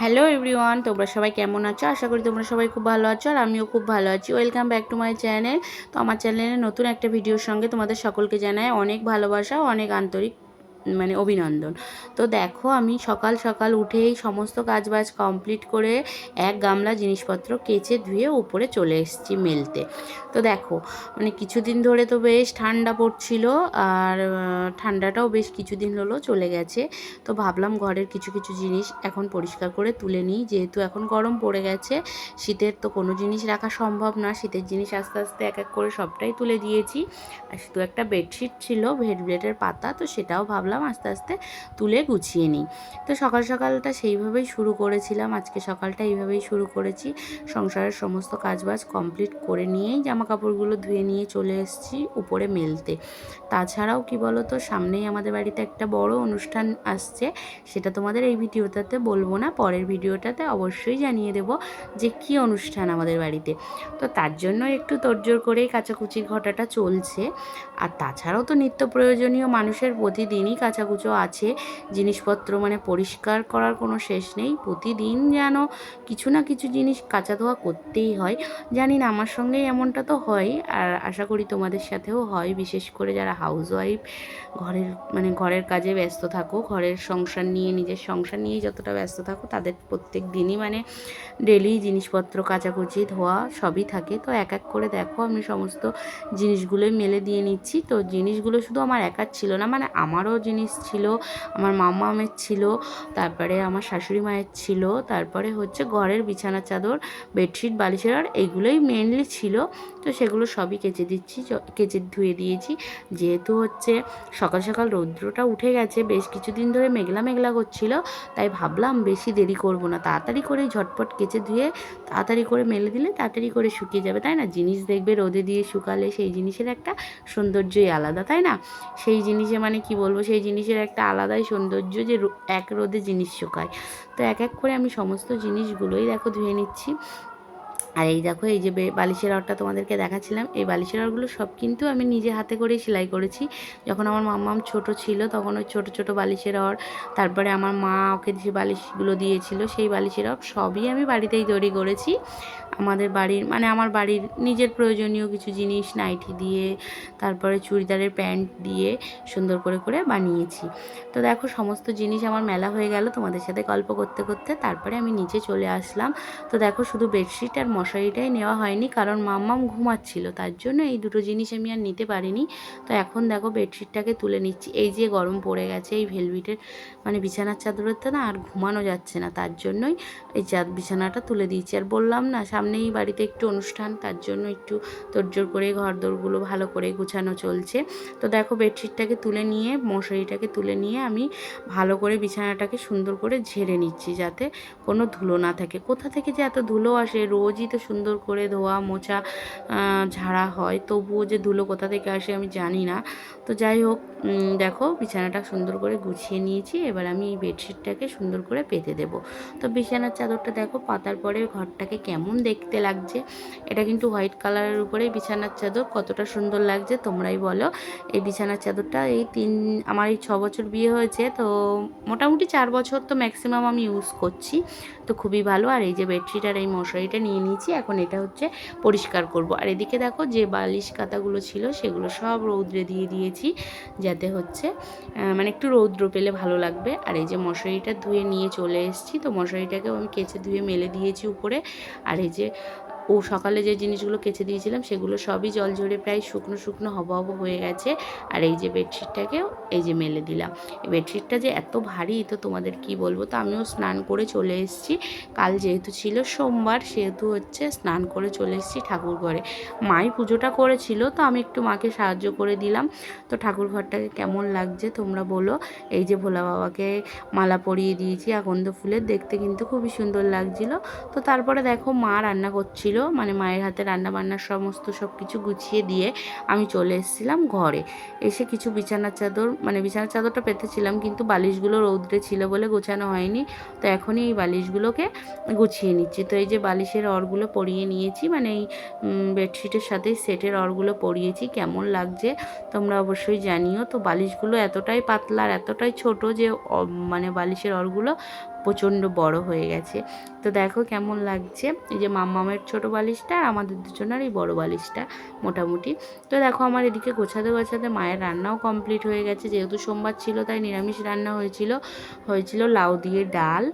Hello everyone, তোমরা সবাই কেমন আছো? আশা করি তোমরা সবাই খুব ভালো আছো আর আমিও খুব ভালো আছি। Welcome back to my channel তো আমার চ্যানেলে নতুন একটা ভিডিওর সঙ্গে তোমাদের সকলকে জানায় অনেক ভালোবাসা, অনেক আন্তরিক মানে অভিনন্দন। তো দেখো আমি সকাল সকাল উঠেই সমস্ত কাজবাজ কমপ্লিট করে এক গামলা জিনিসপত্র কেচে ধুয়ে উপরে চলে এসেছি মেলতে। তো দেখো মানে কিছুদিন ধরে তো বেশ ঠান্ডা পড়ছিল আর ঠান্ডাটাও বেশ কিছুদিন হলো চলে গেছে। তো ভাবলাম ঘরের কিছু কিছু জিনিস এখন পরিষ্কার করে তুলে নিই। যেহেতু এখন গরম পড়ে গেছে, শীতের তো কোনো জিনিস রাখা সম্ভব না। শীতের জিনিস আস্তে আস্তে এক এক করে সবটাই তুলে দিয়েছি। আর শুধু একটা বেডশিট ছিল ভেলভেটের পাতা, তো সেটাও ভাবলাম আস্তে আস্তে তুলে গুছিয়ে নিই। তো সকাল সকালটা সেইভাবেই শুরু করেছিলাম। আজকে সকালটা এইভাবেই শুরু করেছি। সংসারের সমস্ত কাজবাজ কমপ্লিট করে নিয়েই জামা কাপড়গুলো ধুয়ে নিয়ে চলে এসেছি উপরে মেলতে। তাছাড়াও কি বলো তো সামনেই আমাদের বাড়িতে একটা বড় অনুষ্ঠান আসছে, সেটা তোমাদের এই ভিডিওটাতে বলব না, পরের ভিডিওটাতে অবশ্যই জানিয়ে দেব যে কি অনুষ্ঠান আমাদের বাড়িতে। তো তার জন্য একটু তোড়জোড় করেই কাচাকুচির ঘটাটা চলছে। আর তাছাড়াও তো নিত্য প্রয়োজনীয় মানুষের প্রতিদিনই কাচাকুচো আছে। জিনিসপত্র মানে পরিষ্কার করার কোনো শেষ নেই। প্রতিদিন যেন কিছু না কিছু জিনিস কাচা ধোয়া করতেই হয়। জানি না, আমার সঙ্গেই এমনটা তো হয় আর আশা করি তোমাদের সাথেও হয়। বিশেষ করে যারা হাউস ওয়াইফ ঘরের মানে ঘরের কাজে ব্যস্ত থাকো, ঘরের সংসার নিয়ে, নিজের সংসার নিয়ে যতটা ব্যস্ত থাকো, তাদের প্রত্যেক দিনই মানে ডেলি জিনিসপত্র, কাচাকুচি, ধোয়া সবই থাকে। তো এক এক করে দেখো, আমি সমস্ত জিনিসগুলোই মেলে দিয়ে নিচ্ছি। তো জিনিসগুলো শুধু আমার একার ছিল না মানে আমারও জিনিস ছিল, আমার মামা আমের ছিল, তারপরে আমার শাশুড়ি মায়ের ছিল, তারপরে হচ্ছে ঘরের বিছানা, চাদর, বেডশিট, বালিশের আর এইগুলোই মেনলি ছিল। তো সেগুলো সবই কেচে দিচ্ছি কেচে ধুয়ে দিয়েছি। যেহেতু হচ্ছে সকাল সকাল রৌদ্রটা উঠে গেছে, বেশ কিছুদিন ধরে মেঘলা মেঘলা করছিল, তাই ভাবলাম বেশি দেরি করব না। তাড়াতাড়ি করে ঝটপট কেচে ধুয়ে, তাড়াতাড়ি করে মেলে দিলে তাড়াতাড়ি করে শুকিয়ে যাবে, তাই না? জিনিস দেখবে রোদে দিয়ে শুকালে সেই জিনিসের একটা সৌন্দর্যই আলাদা, তাই না? সেই জিনিসে মানে কি বলব, সেই জিনিসের একটা আলাদাই সৌন্দর্য যে এক রোদে জিনিস শুকায়। তো এক এক করে আমি সমস্ত জিনিসগুলোই দেখো ধুয়ে নিচ্ছি। আর এই দেখো, এই যে বালিশের রডটা তোমাদেরকে দেখাচ্ছিলাম, এই বালিশের রডগুলো সব কিন্তু আমি নিজে হাতে করেই সেলাই করেছি। যখন আমার মাম্মাম ছোট ছিল, তখন ওই ছোটো ছোট বালিশের রড, তারপরে আমার মা ওকে যে বালিশগুলো দিয়েছিল, সেই বালিশের রড সবই আমি বাড়িতেই তৈরি করেছি। আমাদের বাড়ির মানে আমার বাড়ির নিজের প্রয়োজনীয় কিছু জিনিস, নাইটি দিয়ে, তারপরে চুড়িদারের প্যান্ট দিয়ে সুন্দর করে করে বানিয়েছি। তো দেখো, সমস্ত জিনিস আমার মেলা হয়ে গেল তোমাদের সাথে গল্প করতে করতে, তারপরে আমি নিচে চলে আসলাম। তো দেখো, শুধু বেডশিট আর মশারিটাই নেওয়া হয়নি, কারণ মাম্মাম ঘুমাচ্ছিল, তার জন্য এই দুটো জিনিস আমি আর নিতে পারিনি। তো এখন দেখো বেডশিটটাকে তুলে নিচ্ছি। এই যে গরম পড়ে গেছে, এই ভেলভিটের মানে বিছানার চাদরের তো না আর ঘুমানো যাচ্ছে না, তার জন্যই এই চাঁদ, বিছানাটা তুলে দিয়েছি। আর বললাম না, সামনেই বাড়িতে একটু অনুষ্ঠান, তার জন্য একটু তোড়জোড় করে ঘর দোরগুলো ভালো করে গুছানো চলছে। তো দেখো বেডশিটটাকে তুলে নিয়ে, মশারিটাকে তুলে নিয়ে আমি ভালো করে বিছানাটাকে সুন্দর করে ঝেড়ে নিচ্ছি, যাতে কোনো ধুলো না থাকে। কোথা থেকে যে এত ধুলো আসে, রোজই সুন্দর করে ধোয়া, মোছা ঝাড়া হয়। তবুও যে ধুলো কোথা থেকে আসে আমি জানি না। তো যাই হোক দেখো বিছানাটা সুন্দর করে গুছিয়ে নিয়েছি। এবার আমি এই বেডশিটটাকে সুন্দর করে পেতে দেব। তো বিছানার চাদরটা দেখো, পাতার পরে ঘরটাকে কেমন দেখতে লাগছে। এটা কিন্তু হোয়াইট কালারের উপরে বিছানার চাদর। কতটা সুন্দর লাগছে তোমরাই বলো। এই বিছানার চাদরটা এই তিন, আমার এই ছ বছর বিয়ে হয়েছে। তো মোটামুটি চার বছর তো ম্যাক্সিমাম আমি ইউজ করছি। তো খুবই ভালো। আর এই যে বেডশিট আর এই মশারিটা নিয়ে নিয়েছি। এখন এটা হচ্ছে পরিষ্কার করব। আর এদিকে দেখো যে বালিশ কাতাগুলো ছিল, সেগুলো সব রৌদ্রে দিয়ে দিয়েছি, যাতে হচ্ছে মানে একটু রৌদ্র পেলে ভালো লাগবে। আর এই যে মশারিটা ধুয়ে নিয়ে চলে এসেছি, তো মশারিটাকেও আমি কেচে ধুয়ে মেলে দিয়েছি উপরে। আর এই যে ও সকালে যে জিনিসগুলো কেচে দিয়েছিলাম সেগুলো সবই জল ঝরে প্রায় শুকনো শুকনো হব হব হয়ে গেছে। আর এই যে বেডশিটটাকেও এই যে মেলে দিলাম। এই বেডশিটটা যে এত ভারী তো তোমাদের কি বলব? তো আমিও স্নান করে চলে এসেছি। কাল যেহেতু ছিল সোমবার, সেহেতু হচ্ছে স্নান করে চলে এসেছি ঠাকুর ঘরে। মাই পুজোটা করেছিল, তো আমি একটু মাকে সাহায্য করে দিলাম। তো ঠাকুর ঘরটাকে কেমন লাগছে তোমরা বলো। এই যে ভোলা বাবাকে মালা পরিয়ে দিয়েছি আকন্দ ফুলের, দেখতে কিন্তু খুবই সুন্দর লাগছিল। তো তারপরে দেখো মা রান্না করছিল মানে মায়ের হাতে রান্না বান্নার সমস্ত সব কিছু গুছিয়ে দিয়ে আমি চলে এসেছিলাম ঘরে। এসে কিছু বিছানার চাদর মানে বিছানার চাদরটা পেতেছিলাম, কিন্তু বালিশগুলো রৌদ্রে ছিল বলে গোছানো হয়নি। তো এখনই এই বালিশগুলোকে গুছিয়ে নিচ্ছি। তো এই যে বালিশের অরগুলো পরিয়ে নিয়েছি মানে এই বেডশিটের সাথে সেটের অরগুলো পরিয়েছি, কেমন লাগছে তোমরা অবশ্যই জানিও। তো বালিশগুলো এতটাই পাতলা আর এতটাই ছোট যে মানে বালিশের অরগুলো প্রচণ্ড বড় হয়ে গেছে। তো দেখো কেমন লাগছে? এই যে মাম্মামের ছোটো বালিশটা আর আমাদের দুজনের এই বড় বালিশটা মোটামুটি। তো দেখো আমার এদিকে গোছাতে গোছাতে মায়ের রান্নাও কমপ্লিট হয়ে গেছে। যেহেতু সোমবার ছিল, তাই নিরামিষ রান্না হয়েছিল। হয়েছিল লাউ দিয়ে ডাল,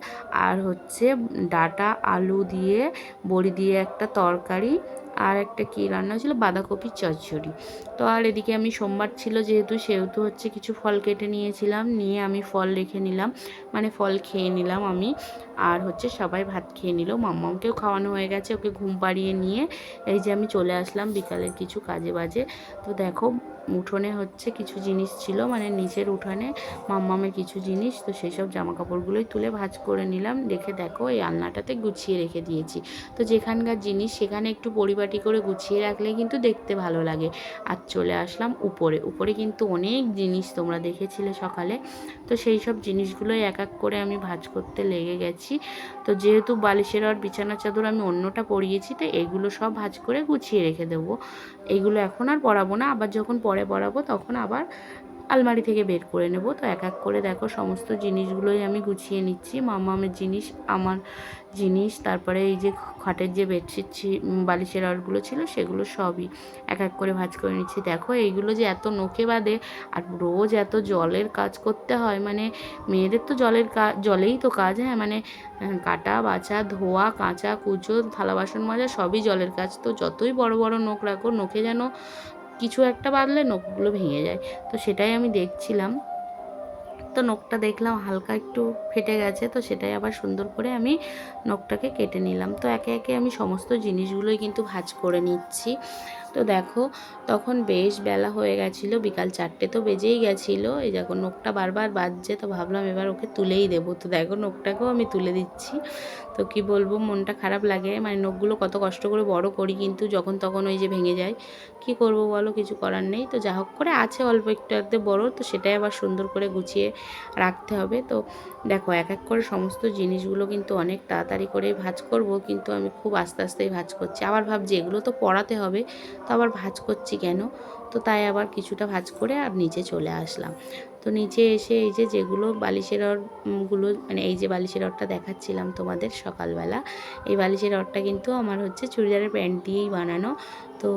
আর হচ্ছে ডাটা আলু দিয়ে, বড়ি দিয়ে একটা তরকারি আর একটা কী রান্না হয়েছিল? বাঁধাকপির চচ্চড়ি। তো আর এদিকে আমি সোমবার ছিল যেহেতু, সেহেতু হচ্ছে কিছু ফল কেটে নিয়েছিলাম, নিয়ে আমি ফল রেখে নিলাম। মানে ফল খেয়ে নিলাম আমি। আর হচ্ছে সবাই ভাত খেয়ে নিল। মাম্মামকেও খাওয়ানো হয়ে গেছে ওকে ঘুম পাড়িয়ে নিয়ে। এই যে আমি চলে আসলাম বিকালের কিছু কাজে বাজে। তো দেখো, উঠোনে হচ্ছে কিছু জিনিস ছিল মানে নিচের উঠানে মাম্মামের কিছু জিনিস। তো সেই সব জামা কাপড়গুলোই তুলে ভাজ করে নিলাম। রেখে দেখো, এই আলনাটাতে গুছিয়ে রেখে দিয়েছি। তো যেখানকার জিনিস, সেখানে একটু পরিপাটি করে গুছিয়ে রাখলে কিন্তু দেখতে ভালো লাগে। আর চলে আসলাম উপরে। উপরে কিন্তু অনেক জিনিস তোমরা দেখেছিলে সকালে। তো সেই সব জিনিসগুলোই এক এক করে আমি ভাজ করতে লেগে গেছি। তো যেহেতু বালিশের আর বিছানা চাদর আমি অন্যটা পরিয়েছি, তো এগুলো সব ভাজ করে গুছিয়ে রেখে দেবো। এগুলো এখন আর পরাবো না, আবার যখন পরে পরাবো তখন আবার আলমারি থেকে বের করে নেব। তো এক এক করে দেখো সমস্ত জিনিসগুলোই আমি গুছিয়ে নিচ্ছি। মামামের জিনিস, আমার জিনিস, তারপরে এই যে খাটের যে বেডশিট বালিশের আরগুলো ছিল সেগুলো সবই এক এক করে ভাজ করে নিচ্ছি। দেখো এইগুলো যে এত নোকে বাদে আর রোজ এত জলের কাজ করতে হয়। মানে মেয়েদের তো জলের কাজ জলেই তো কাজ হ্যাঁ? মানে কাটা, বাছা, ধোয়া, কাঁচা, কুচো, থালা, বাসন মাজা সবই জলের কাজ। তো যতই বড় বড় নোখ রাখো, নোখে যেন কিছু একটা বাঁধলে নখগুলো ভেঙে যায়। তো সেটাই আমি দেখছিলাম। তো নখটা দেখলাম, হালকা একটু ফেটে গেছে, তো সেটাই আবার সুন্দর করে আমি নখটাকে কেটে নিলাম। তো একে একে আমি সমস্ত জিনিসগুলোই কিন্তু ভাজ করে নিচ্ছি। তো দেখো, তখন বেশ বেলা হয়ে গেছিল, বিকাল চারটে তো বেজেই গেছিল। এই দেখো, নখটা বারবার বাজছে, তো ভাবলাম এবার ওকে তুলেই দেবো। তো দেখো, নখটাকেও আমি তুলে দিচ্ছি। তো কি বলব, মনটা খারাপ লাগে। মানে নখগুলো কত কষ্ট করে বড় করি, কিন্তু যখন তখন ওই যে ভেঙে যায়। কি করব বলো, কিছু করার নেই। তো যা হোক করে আছে অল্প একটু একটু বড়, তো সেটাই আবার সুন্দর করে গুছিয়ে রাখতে হবে। তো দেখো, এক এক করে সমস্ত জিনিসগুলো কিন্তু অনেক তাড়াতাড়ি করে ভাজ করব, কিন্তু আমি খুব আস্তে আস্তেই ভাজ করছি। আবার ভাবছি, এগুলো তো পড়াতে হবে। তো আবার ভাজ করছি কেন? তো তাই আবার কিছুটা ভাজ করে আর নিচে চলে আসলাম। তো নিচে এসে এই যে যেগুলো বালিশের রডগুলো মানে এই যে বালিশের রডটা দেখাচ্ছিলাম তোমাদের সকালবেলা, এই বালিশের রডটা কিন্তু আমার হচ্ছে চুড়িদারের প্যান্ট দিয়েই বানানো। তো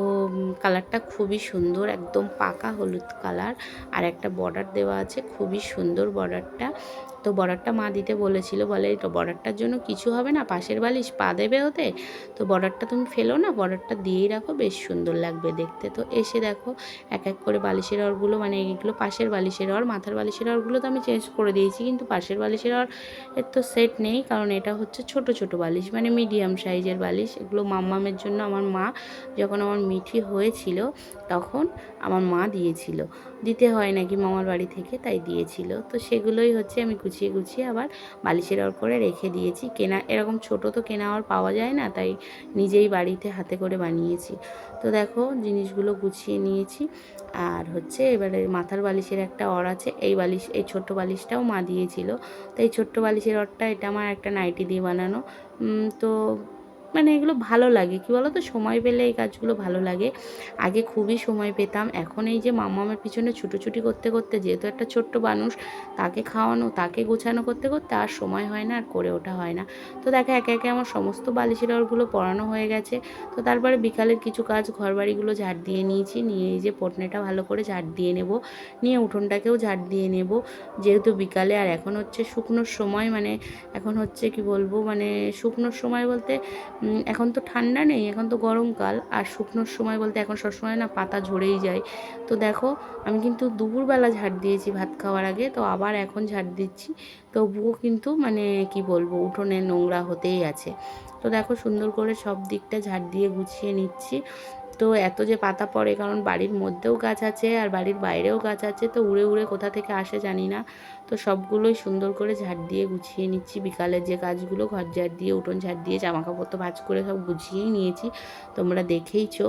কালারটা খুবই সুন্দর, একদম পাকা হলুদ কালার আর একটা বর্ডার দেওয়া আছে, খুবই সুন্দর বর্ডারটা। তো বর্ডারটা মা দিতে বলেছিল, বলে বর্ডারটার জন্য কিছু হবে না, পাশের বালিশ পা দেবে ওতে। তো বর্ডারটা তুমি ফেলো না, বর্ডারটা দিয়েই রাখো, বেশ সুন্দর লাগবে দেখতে। তো এসে দেখো এক এক করে বালিশের অরগুলো মানে এগুলো পাশের বালিশের অর, মাথার বালিশের অরগুলো তো আমি চেঞ্জ করে দিয়েছি, কিন্তু পাশের বালিশের অর এর তো সেট নেই, কারণ এটা হচ্ছে ছোট ছোট বালিশ মানে মিডিয়াম সাইজের বালিশ। এগুলো মাম্মামের জন্য আমার মা, যখন আমার মিঠি হয়েছিল, তখন আমার মা দিয়েছিল। দিতে হয় নাকি মামার বাড়ি থেকে, তাই দিয়েছিল। তো সেগুলোই হচ্ছে আমি গুছিয়ে গুছিয়ে আবার বালিশের ওর করে রেখে দিয়েছি। কেনা, এরকম ছোট তো কেনা আর পাওয়া যায় না, তাই নিজেই বাড়িতে হাতে করে বানিয়েছি। তো দেখো, জিনিসগুলো গুছিয়ে নিয়েছি। আর হচ্ছে এবারে মাথার বালিশের একটা অর আছে, এই বালিশ, এই ছোট্ট বালিশটাও মা দিয়েছিল। তো এই ছোট্ট বালিশের অরটা এটা আমার একটা নাইটি দিয়ে বানানো। তো মানে এগুলো ভালো লাগে। কি বলো তো সময় পেলে এই কাজগুলো ভালো লাগে। আগে খুবই সময় পেতাম। এখন এই যে মামামের পিছনে ছুটোছুটি করতে করতে যেহেতু একটা ছোট্ট মানুষ, তাকে খাওয়ানো, তাকে গোছানো করতে করতে আর সময় হয় না আর করে ওঠা হয় না। তো দেখো, একে একে আমার সমস্ত বালিশের ওরগুলো পড়ানো হয়ে গেছে। তো তারপরে বিকালের কিছু কাজ ঘরবাড়িগুলো ঝাড় দিয়ে নিয়েছি। নিয়ে এই যে পটনেটা ভালো করে ঝাড় দিয়ে নেব। নিয়ে উঠোনটাকেও ঝাড় দিয়ে নেব। যেহেতু বিকালে আর এখন হচ্ছে শুকনোর সময় মানে এখন হচ্ছে কি বলব? মানে শুকনোর সময় বলতে এখন তো ঠান্ডা নেই, এখন তো গরমকাল, আর শুকনোর সময় বলতে এখন সবসময় না পাতা ঝরেই যায়। তো দেখো, আমি কিন্তু দুপুরবেলা ঝাড় দিয়েছি ভাত খাওয়ার আগে, তো আবার এখন ঝাড় দিচ্ছি। তবুও কিন্তু মানে কি বলব, উঠোনে নোংরা হতেই আছে। তো দেখো সুন্দর করে সব দিকটা ঝাড় দিয়ে গুছিয়ে নিচ্ছি। তো এত যে পাতা পড়ে, কারণ বাড়ির মধ্যেও গাছ আছে আর বাড়ির বাইরেও গাছ আছে, তো উড়ে উড়ে কোথা থেকে আসে জানি না। তো সবগুলোই সুন্দর করে ঝাড় দিয়ে গুছিয়ে নিচ্ছি। বিকালের যে গাছগুলো ঘর ঝাড় দিয়ে, উঠোন ঝাড় দিয়ে, জামাকাপড় তো ভাজ করে সব গুছিয়েই নিয়েছি, তোমরা দেখেইছো।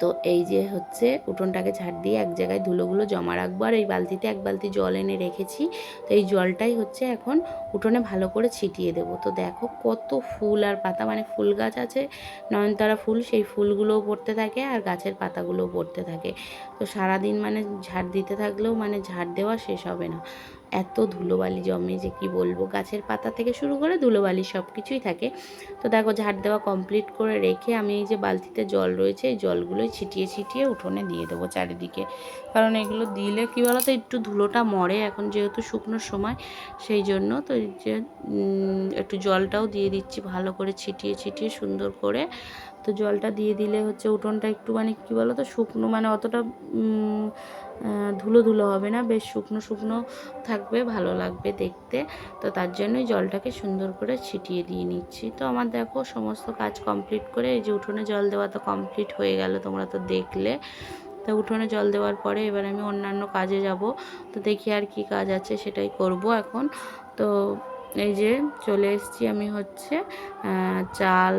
তো এই যে হচ্ছে উঠোনটাকে ঝাড় দিয়ে এক জায়গায় ধুলোগুলো জমা রাখব আর এই বালতিতে এক বালতি জল এনে রেখেছি। তো এই জলটাই হচ্ছে এখন উঠোনে ভালো করে ছিটিয়ে দেবো। তো দেখো কত ফুল আর পাতা মানে ফুল গাছ আছে, নয়নতারা ফুল, সেই ফুলগুলোও পড়তে থাকে আর গাছের পাতাগুলোও পড়তে থাকে। তো সারাদিন মানে ঝাড় দিতে থাকলেও মানে ঝাড় দেওয়া শেষ হবে না। এত ধুলোবালি জমে যে কি বলব? গাছের পাতা থেকে শুরু করে ধুলোবালি সব কিছুই থাকে। তো দেখো ঝাড় দেওয়া কমপ্লিট করে রেখে আমি এই যে বালতিতে জল রয়েছে, এই জলগুলোই ছিটিয়ে ছিটিয়ে উঠোনে দিয়ে দেবো চারিদিকে। কারণ এগুলো দিলে কী বলো তো একটু ধুলোটা মরে এখন যেহেতু শুকনোর সময়, সেই জন্য তো যে একটু জলটাও দিয়ে দিচ্ছি ভালো করে ছিটিয়ে ছিটিয়ে সুন্দর করে। তো জলটা দিয়ে দিলে হচ্ছে উঠোনটা একটু মানে কী বলো তো শুকনো মানে অতটা ধুলো ধুলো হবে না, বেশ শুকনো শুকনো থাকবে, ভালো লাগবে দেখতে। তো তার জন্যই জলটাকে সুন্দর করে ছিটিয়ে দিয়ে নিচ্ছি। তো আমার দেখো সমস্ত কাজ কমপ্লিট করে, এই যে উঠোনে জল দেওয়া তো কমপ্লিট হয়ে গেল, তোমরা তো দেখলে। তো উঠোনে জল দেওয়ার পরে এবার আমি অন্যান্য কাজে যাব। তো দেখি আর কি কাজ আছে, সেটাই করব এখন। তো এই যে চলে এসেছি আমি হচ্ছে চাল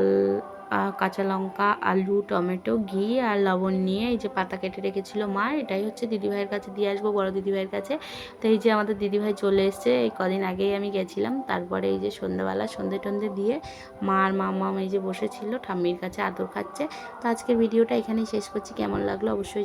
কাঁচা লঙ্কা, আলু, টমেটো, ঘি আর লবণ নিয়ে এই যে পাতা কেটে রেখেছিল মা, এটাই হচ্ছে দিদিভাইয়ের কাছে দিয়ে আসব, বড় দিদিভাইয়ের কাছে। তো এই যে আমাদের দিদিভাই চলে এসছে, এই কদিন আগেই আমি গেছিলাম। তারপরে এই যে সন্ধ্যাবেলা, সন্ধে টন্ধে দিয়ে মা আর মামা এই যে বসেছিল, ঠাম্মির কাছে আদর খাচ্ছে। তো আজকের ভিডিওটা এখানেই শেষ করছি, কেমন লাগল অবশ্যই